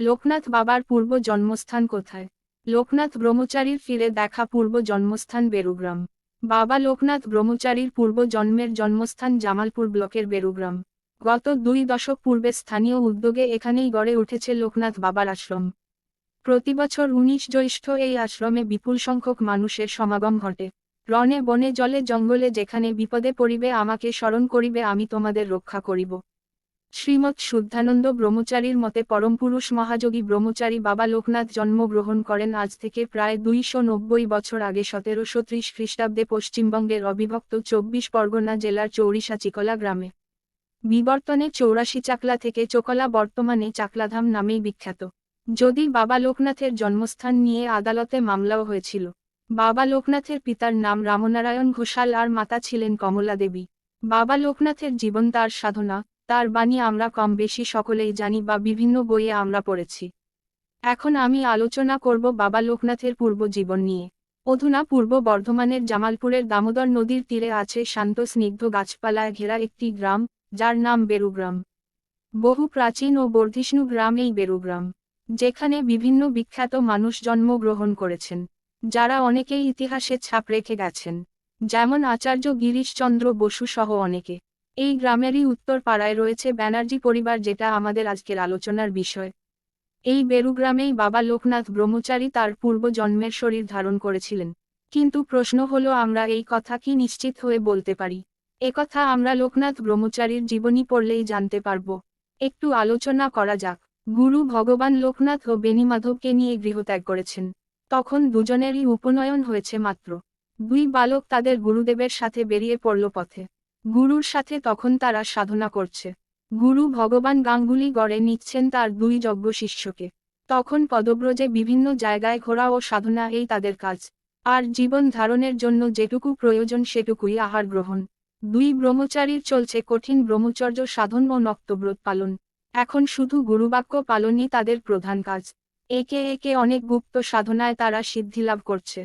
লোকনাথ বাবার পূর্ব জন্মস্থান কোথায়? লোকনাথ ব্রহ্মচারীর ফিরে দেখা পূর্ব জন্মস্থান বেরুগ্রাম। বাবা লোকনাথ ব্রহ্মচারীর পূর্ব জন্মের জন্মস্থান জামালপুর ব্লকের বেরুগ্রাম। গত দুই দশক পূর্বে স্থানীয় উদ্যোগে এখানেই গড়ে উঠেছে লোকনাথ বাবার আশ্রম। প্রতিবছর উনিশ জ্যৈষ্ঠ এই আশ্রমে বিপুল সংখ্যক মানুষের সমাগম ঘটে। রনে বনে জলে জঙ্গলে যেখানে বিপদে পড়িবে আমাকে স্মরণ করিবে, আমি তোমাদের রক্ষা করিব। শ্রীমৎ শুদ্ধানন্দ ব্রহ্মচারীর মতে পরমপুরুষ মহাযোগী ব্রহ্মচারী বাবা লোকনাথ জন্মগ্রহণ করেন আজ থেকে প্রায় দুইশো নব্বই বছর আগে সতেরোশো ত্রিশ খ্রিস্টাব্দে পশ্চিমবঙ্গের অবিভক্ত চব্বিশ পরগনা জেলার চৌরিশা চিকলা গ্রামে। বিবর্তনে চৌরাশি চাকলা থেকে চোকলা বর্তমানে চাকলাধাম নামেই বিখ্যাত। যদি বাবা লোকনাথের জন্মস্থান নিয়ে আদালতে মামলাও হয়েছিল। বাবা লোকনাথের পিতার নাম রামনারায়ণ ঘোষাল আর মাতা ছিলেন কমলা দেবী বাবা লোকনাথের জীবন তার সাধনা তার বাণী আমরা কম বেশি সকলেই জানি বা বিভিন্ন বইয়ে আমরা পড়েছি। এখন আমি আলোচনা করব বাবা লোকনাথের পূর্ব জীবন নিয়ে। অধুনা পূর্ব বর্ধমানের জামালপুরের দামোদর নদীর তীরে আছে শান্ত স্নিগ্ধ গাছপালায় ঘেরা একটি গ্রাম, যার নাম বেরুগ্রাম। বহু প্রাচীন ও বর্ধিষ্ণু গ্রাম এই বেরুগ্রাম, যেখানে বিভিন্ন বিখ্যাত মানুষ জন্মগ্রহণ করেছেন, যারা অনেকেই ইতিহাসে ছাপ রেখে গেছেন। যেমন আচার্য গিরিশচন্দ্র বসু সহ অনেকে। এই গ্রামেরই উত্তর পাড়ায় রয়েছে ব্যানার্জি পরিবার যেটা আমাদের আজকের আলোচনার বিষয়। এই বেরুগ্রামেই বাবা লোকনাথ ব্রহ্মচারী তার পূর্ব জন্মের শরীর ধারণ করেছিলেন। কিন্তু প্রশ্ন হলো, আমরা এই কথা কি নিশ্চিত হয়ে বলতে পারি? একথা আমরা লোকনাথ ব্রহ্মচারীর জীবনী পড়লেই জানতে পারব। একটু আলোচনা করা যাক। গুরু ভগবান লোকনাথ ও বেনিমাধবকে নিয়ে গৃহত্যাগ করেছেন। তখন দুজনেরই উপনয়ন হয়েছে মাত্র। দুই বালক তাদের গুরুদেবের সাথে বেরিয়ে পড়ল পথে। গুরুর সাথে তখন তারা সাধনা করছে। গুরু ভগবান গাঙ্গুলি গড়ে নিচ্ছেন তার দুই যজ্ঞ শিষ্যকে। তখন পদব্রজে বিভিন্ন জায়গায় ঘোরা ও সাধনা এই তাদের কাজ। আর জীবন ধারণের জন্য যেটুকু প্রয়োজন সেটুকুই আহার গ্রহণ। দুই ব্রহ্মচারীর চলছে কঠিন ব্রহ্মচর্য সাধন ও নক্তব্রত পালন। এখন শুধু গুরুবাক্য পালনই তাদের প্রধান কাজ। একে একে অনেক গুপ্ত সাধনায় তারা সিদ্ধিলাভ করছে।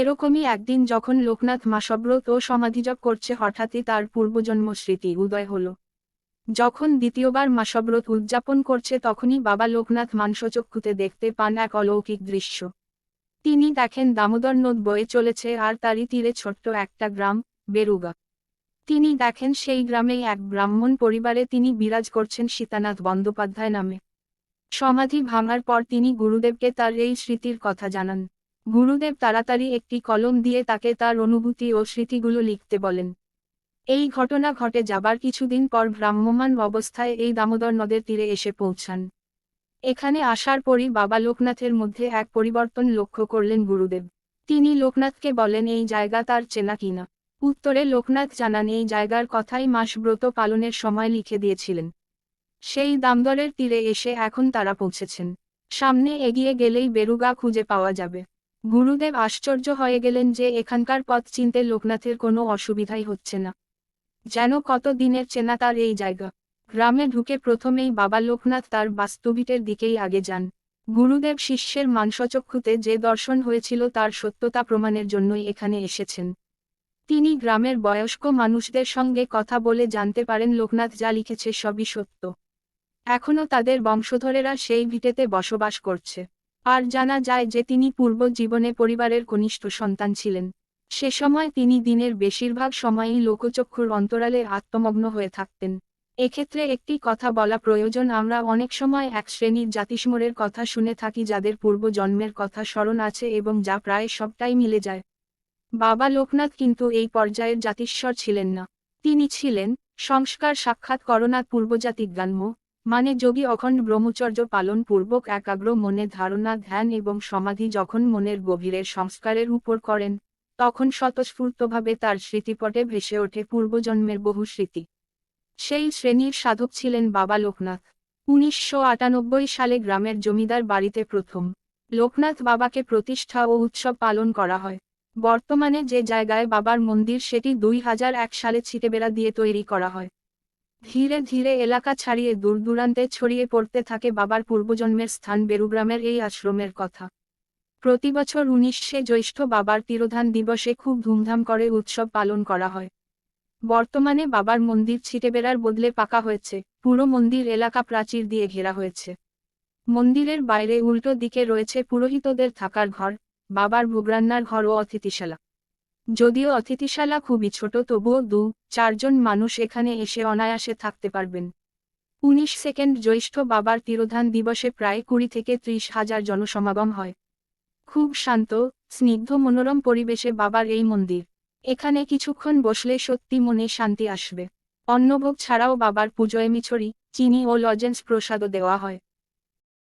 এরকমই একদিন যখন লোকনাথ মাসব্রত ও সমাধিজপ করছে হঠাৎই তার পূর্বজন্ম স্মৃতি উদয় হল। যখন দ্বিতীয়বার মাসব্রত উদযাপন করছে তখনই বাবা লোকনাথ মাংসচক্ষুতে দেখতে পান এক অলৌকিক দৃশ্য। তিনি দেখেন দামোদর নদ বয়ে চলেছে আর তারই তীরে ছোট্ট একটা গ্রাম, বেরুগা। তিনি দেখেন সেই গ্রামেই এক ব্রাহ্মণ পরিবারে তিনি বিরাজ করছেন সীতানাথ বন্দ্যোপাধ্যায় নামে। সমাধি ভাঙার পর তিনি গুরুদেবকে তার এই স্মৃতির কথা জানান। গুরুদেব তাড়াতাড়ি একটি কলম দিয়ে তাকে তার অনুভূতি ও স্মৃতিগুলো লিখতে বলেন। এই ঘটনা ঘটে যাবার কিছুদিন পর ভ্রাম্যমান অবস্থায় এই দামোদর নদের তীরে এসে পৌঁছান। এখানে আসার পরই বাবা লোকনাথের মধ্যে এক পরিবর্তন লক্ষ্য করলেন গুরুদেব। তিনি লোকনাথকে বলেন, এই জায়গা তার চেনা কিনা উত্তরে লোকনাথ জানান, এই জায়গার কথাই মাস ব্রত পালনের সময় লিখে দিয়েছিলেন। সেই দামদরের তীরে এসে এখন তারা পৌঁছেছেন। সামনে এগিয়ে গেলেই বেরুগা খুঁজে পাওয়া যাবে। গুরুদেব আশ্চর্য হয়ে গেলেন যে এখানকার পথ চিনতে লোকনাথের কোনো অসুবিধাই হচ্ছে না। যেন কত দিনের চেনা তার এই জায়গা। গ্রামে ঢুকে প্রথমেই বাবা লোকনাথ তার বাস্তবিটের দিকেই আগে যান। গুরুদেব শিষ্যের মাংসচক্ষুতে যে দর্শন হয়েছিল তার সত্যতা প্রমাণের জন্যই এখানে এসেছেন। তিনি গ্রামের বয়স্ক মানুষদের সঙ্গে কথা বলে জানতে পারেন লোকনাথ যা লিখেছে সবই সত্য। এখনও তাদের বংশধরেরা সেই ভিটেতে বসবাস করছে। আর জানা যায় যে তিনি পূর্ব জীবনে পরিবারের কনিষ্ঠ সন্তান ছিলেন। সে সময় তিনি দিনের বেশিরভাগ সময়ই লোকচক্ষুর অন্তরালে আত্মমগ্ন হয়ে থাকতেন। এক্ষেত্রে একটি কথা বলা প্রয়োজন, আমরা অনেক সময় এক শ্রেণির জাতিস্মরের কথা শুনে থাকি যাদের পূর্ব জন্মের কথা স্মরণ আছে এবং যা প্রায় সবটাই মিলে যায়। বাবা লোকনাথ কিন্তু এই পর্যায়ের জাতিস্বর ছিলেন না। তিনি ছিলেন সংস্কার সাক্ষাৎ করোনাথ পূর্বজাতিক গান্ম মানে যোগী অখণ্ড ব্রহ্মচর্য পালন পূর্বক একাগ্র মনে ধারণা, ধ্যান এবং সমাধি যখন মনের গভীরের সংস্কারের উপর করেন, তখন স্বতঃস্ফূর্তভাবে তার স্মৃতিপটে ভেসে ওঠে পূর্বজন্মের বহু স্মৃতি। সেই শ্রেণির সাধক ছিলেন বাবা লোকনাথ। উনিশশো আটানব্বই সালে গ্রামের জমিদার বাড়িতে প্রথম লোকনাথ বাবাকে প্রতিষ্ঠা ও উৎসব পালন করা হয়। বর্তমানে যে জায়গায় বাবার মন্দির সেটি দুই হাজার এক সালে ছিটেবেড়া দিয়ে তৈরি করা হয়। ধীরে ধীরে এলাকা ছাড়িয়ে দূর দূরান্তে ছড়িয়ে পড়তে থাকে বাবার পূর্বজন্মের স্থান বেরুগ্রামের এই আশ্রমের কথা। প্রতিবছর উনিশে জ্যৈষ্ঠ বাবার তিরোধান দিবসে খুব ধুমধাম করে উৎসব পালন করা হয়। বর্তমানে বাবার মন্দির ছিটে বেড়ার বদলে পাকা হয়েছে, পুরো মন্দির এলাকা প্রাচীর দিয়ে ঘেরা হয়েছে। মন্দিরের বাইরে উল্টো দিকে রয়েছে পুরোহিতদের থাকার ঘর, বাবার ভোগরান্নার ঘর ও অতিথিশালা। যদিও অতিথিশালা খুবই ছোট, তবুও দু, চারজন মানুষ এখানে এসে অনায়াসে থাকতে পারবেন। উনিশ সেকেন্ড জ্যৈষ্ঠ বাবার তিরোধান দিবসে প্রায় কুড়ি থেকে ত্রিশ হাজার জনসমাগম হয়। খুব শান্ত, স্নিগ্ধ, মনোরম পরিবেশে বাবার এই মন্দির। এখানে কিছুক্ষণ বসলে সত্যি মনে শান্তি আসবে। অন্নভোগ ছাড়াও বাবার পুজোয় মিছরি, চিনি ও লজেন্স প্রসাদও দেওয়া হয়।